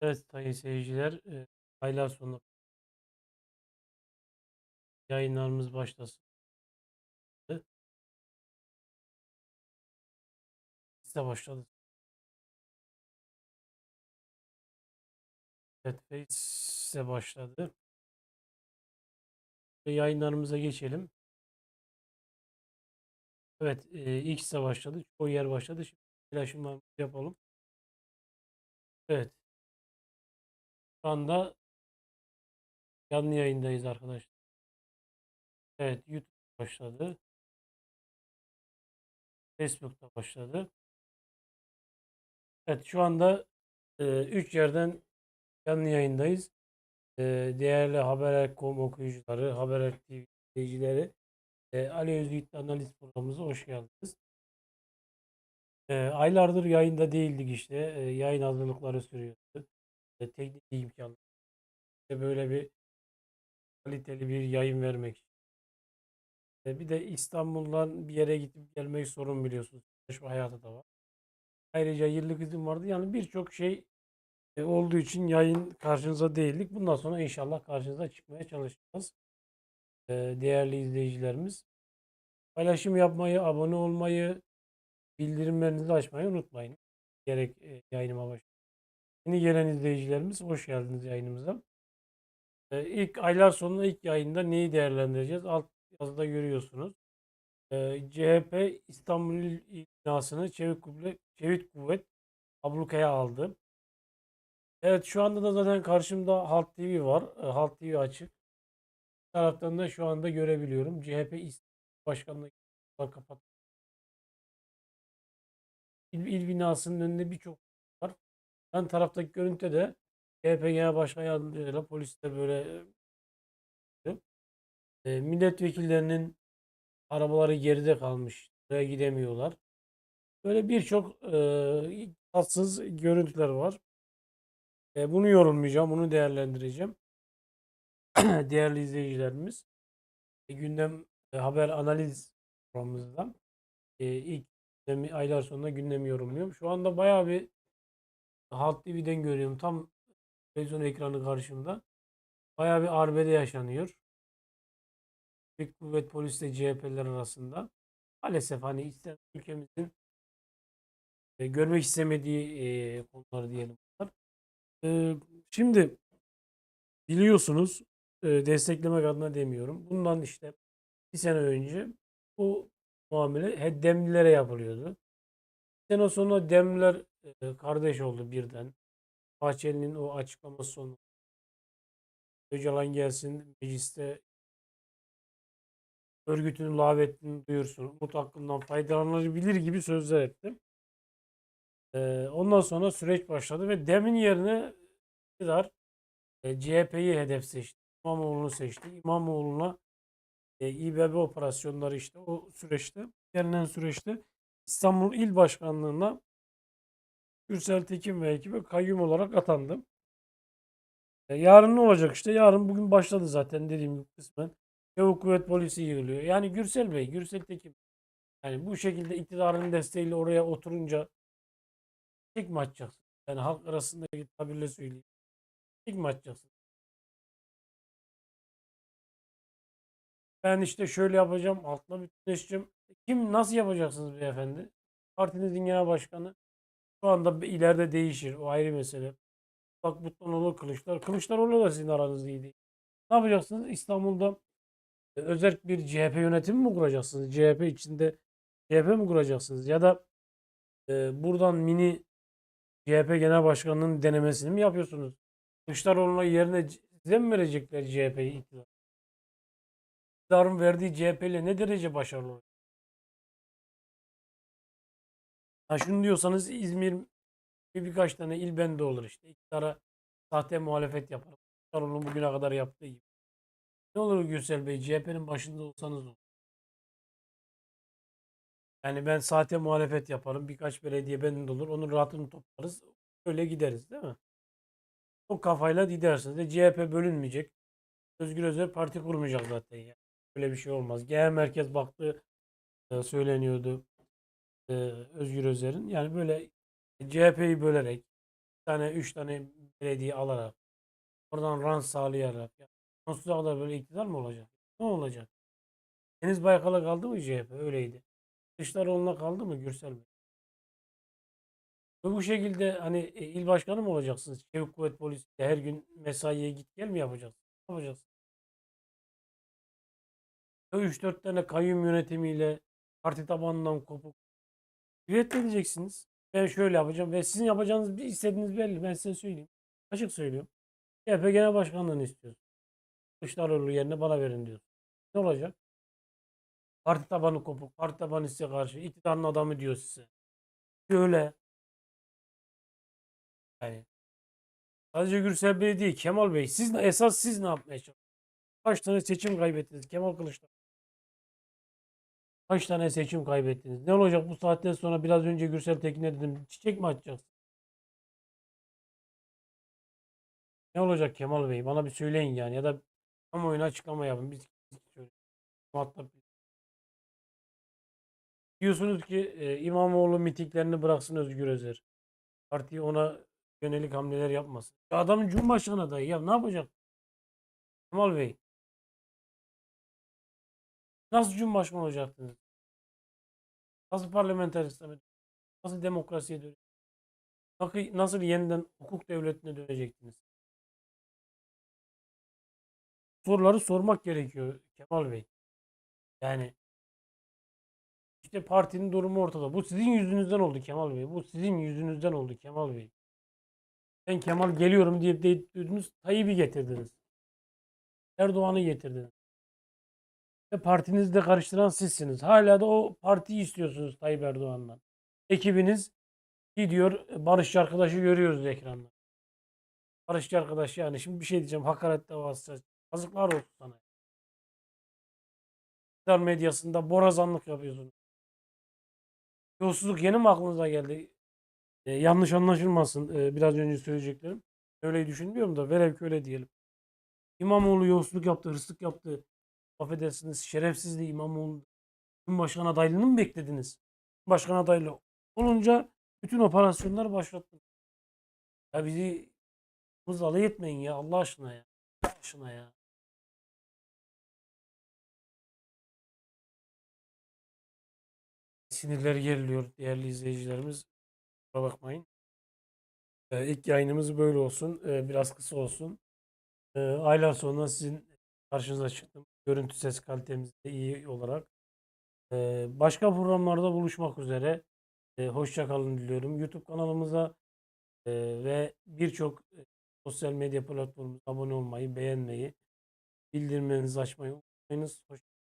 Evet sayın seyirciler, aylar sonu yayınlarımız başlasın. Size başladı. Evet, Face'e başladı. Ve Yayınlarımıza geçelim. Evet, eee X'e başladı. Çoğu yer başladı. Şimdi paylaşımlarımızı yapalım. Evet. Şu anda canlı yayındayız arkadaşlar. Evet, YouTube başladı. Facebook'ta başladı. Evet, şu anda 3 yerden canlı yayındayız. Eee, değerli Haber.com okuyucuları, Haber TV izleyicileri, eee, Ali Özgürt'le analiz programımıza hoş geldiniz. Eee, aylardır yayında değildik işte. Eee, yayın hazırlıkları sürüyordu. Teknik imkanlar. İşte böyle bir kaliteli bir yayın vermek. Eee, bir de İstanbul'dan bir yere gidip gelmek sorun biliyorsunuz. Çalışma hayatı da var. Ayrıca yıllık izin vardı. Yani birçok şey e, olduğu için yayın karşınıza değildik. Bundan sonra inşallah karşınıza çıkmaya çalışacağız. E, değerli izleyicilerimiz. Paylaşım yapmayı, abone olmayı, bildirimlerinizi açmayı unutmayın. Gerek e, yayınıma başlayalım. Yeni gelen izleyicilerimiz hoş geldiniz yayınımıza. E, ilk aylar sonunda ilk yayında neyi değerlendireceğiz? Alt yazıda görüyorsunuz. E, CHP İstanbul İl binasını çevik kuvvet, çevik kuvvet ablukaya aldı. Evet şu anda da zaten karşımda Halk TV var. E, Halk TV açık. Bir taraftan da şu anda görebiliyorum. CHP İstanbul Başkanlığı kapat. İl, il binasının önünde birçok. Yan taraftaki görüntüde de Genel Başkan Yardımcısıyla polisler böyle e, milletvekillerinin arabaları geride kalmış. Buraya gidemiyorlar. Böyle birçok e, tatsız görüntüler var. E, bunu yorumlayacağım, bunu değerlendireceğim. Değerli izleyicilerimiz, e, gündem e, haber analiz programımızdan e, ilk aylar sonunda gündemi yorumluyorum. Şu anda bayağı bir Halk TV'den görüyorum. Tam televizyon ekranı karşımda. Bayağı bir arbede yaşanıyor. Büyük kuvvet polisle CHP'ler arasında. Maalesef hani ister ülkemizin e, görmek istemediği e, konular diyelim. E, şimdi biliyorsunuz e, desteklemek adına demiyorum. Bundan işte bir sene önce bu muamele hep Demlilere yapılıyordu. Bir sene sonra Demliler kardeş oldu birden. Bahçeli'nin o açıklaması sonu. Öcalan gelsin mecliste örgütünün lağvetini duyursun. Umut hakkından faydalanabilir gibi sözler etti. Ee, ondan sonra süreç başladı ve demin yerine iktidar e, CHP'yi hedef seçti. İmamoğlu'nu seçti. İmamoğlu'na İBB operasyonları işte o süreçte, gelinen süreçte İstanbul İl Başkanlığı'na Gürsel Tekin ve ekibi kayyum olarak atandı. E, yarın ne olacak işte? Yarın bugün başladı zaten dediğim gibi kısmen. Çevik Kuvvet Polisi yığılıyor. Yani Gürsel Bey, Gürsel Tekin. Yani bu şekilde iktidarın desteğiyle oraya oturunca tek mi atacaksın? Yani halk arasındaki tabirle söyleyeyim. Tek mi atacaksın? Ben işte şöyle yapacağım, halkla bütünleşeceğim. Kim nasıl yapacaksınız beyefendi? Partinizin genel başkanı şu anda ileride değişir. O ayrı mesele. Bak Mutluoğlu Kılıçlar. Kılıçdaroğlu da sizin aranız iyi değil. Ne yapacaksınız? İstanbul'da e, özel bir CHP yönetimi mi kuracaksınız? CHP içinde CHP mi kuracaksınız? Ya da e, buradan mini CHP Genel Başkanlığı'nın denemesini mi yapıyorsunuz? Kılıçdaroğlu'na yerine size mi verecekler CHP'yi iktidar? İktidarın verdiği CHP ile ne derece başarılı? Ha şunu diyorsanız İzmir bir birkaç tane il bende olur işte. İktidara sahte muhalefet yapar. Kılıçdaroğlu'nun bugüne kadar yaptığı gibi. Ne olur Gürsel Bey CHP'nin başında olsanız olur. Yani ben sahte muhalefet yaparım. Birkaç belediye bende olur. Onun rahatını toplarız. Öyle gideriz değil mi? O kafayla gidersiniz. De CHP bölünmeyecek. Özgür Özel parti kurmayacak zaten ya. Böyle bir şey olmaz. Genel merkez baktığı e, söyleniyordu e, Özgür Özel'in. Yani böyle CHP'yi bölerek tane, üç tane belediye alarak, oradan rant sağlayarak, ya sonsuza kadar böyle iktidar mı olacak? Ne olacak? Deniz Baykal'a kaldı mı CHP? Öyleydi. Kılıçdaroğlu'na kaldı mı Gürsel Bey? Ve bu şekilde hani e, il başkanı mı olacaksınız? Çevik Kuvvet Polisi her gün mesaiye git gel mi yapacaksınız? Ne yapacaksınız? 3-4 tane kayyum yönetimiyle parti tabanından kopuk üretmeyeceksiniz. Ben şöyle yapacağım ve sizin yapacağınız bir istediğiniz belli. Ben size söyleyeyim. Açık söylüyorum. CHP Genel Başkanlığını istiyorsun. Kılıçdaroğlu yerine bana verin diyorsun. Ne olacak? Parti tabanı kopuk. Parti tabanı size karşı. iktidarın adamı diyor size. Şöyle. Yani. Sadece Gürsel Bey değil. Kemal Bey. Siz esas siz ne yapmaya çalışıyorsunuz? Kaç tane seçim kaybettiniz? Kemal Kılıçdaroğlu. Kaç tane seçim kaybettiniz? Ne olacak bu saatten sonra biraz önce Gürsel Tekin'e dedim çiçek mi açacaksın? Ne olacak Kemal Bey? Bana bir söyleyin yani ya da kamuoyuna açıklama yapın. Biz. Muhatap. Diyorsunuz ki e, İmamoğlu mitinglerini bıraksın Özgür Özer. Parti ona yönelik hamleler yapmasın. Ya adamın Cumhurbaşkanı adayı ya ne yapacak? Kemal Bey. Nasıl Cumhurbaşkanı olacaktınız? Nasıl parlamenter sisteme, nasıl demokrasiye dönecek? Nasıl, yeniden hukuk devletine dönecektiniz? Soruları sormak gerekiyor Kemal Bey. Yani işte partinin durumu ortada. Bu sizin yüzünüzden oldu Kemal Bey. Bu sizin yüzünüzden oldu Kemal Bey. Ben Kemal geliyorum diye dediniz. Tayyip'i getirdiniz. Erdoğan'ı getirdiniz. Ve partinizi de karıştıran sizsiniz. Hala da o partiyi istiyorsunuz Tayyip Erdoğan'dan. Ekibiniz gidiyor Barışçı arkadaşı görüyoruz ekranda. Barışçı arkadaş yani şimdi bir şey diyeceğim. Hakaret davası. Yazıklar olsun sana. İktidar medyasında borazanlık yapıyorsun. Yolsuzluk yeni mi aklınıza geldi? Ee, yanlış anlaşılmasın ee, biraz önce söyleyeceklerim. Öyle düşünmüyorum da velev ki öyle diyelim. İmamoğlu yolsuzluk yaptı, hırsızlık yaptı. Affedersiniz şerefsizliği İmamoğlu. Cumhurbaşkanı adaylığını mı beklediniz? Başkan adaylığı olunca bütün operasyonlar başlattı. Ya bizi hız alay etmeyin ya Allah aşkına ya. Allah aşkına ya. Sinirleri geriliyor değerli izleyicilerimiz. Kusura bakmayın. Ee, ilk yayınımız böyle olsun. Ee, biraz kısa olsun. Ee, aylar sonra sizin karşınıza çıktım. Görüntü ses kalitemiz de iyi olarak. Ee, başka programlarda buluşmak üzere. Ee, hoşça diliyorum. YouTube kanalımıza e, ve birçok sosyal medya platformumuza abone olmayı, beğenmeyi, bildirimlerinizi açmayı unutmayınız. Hoşça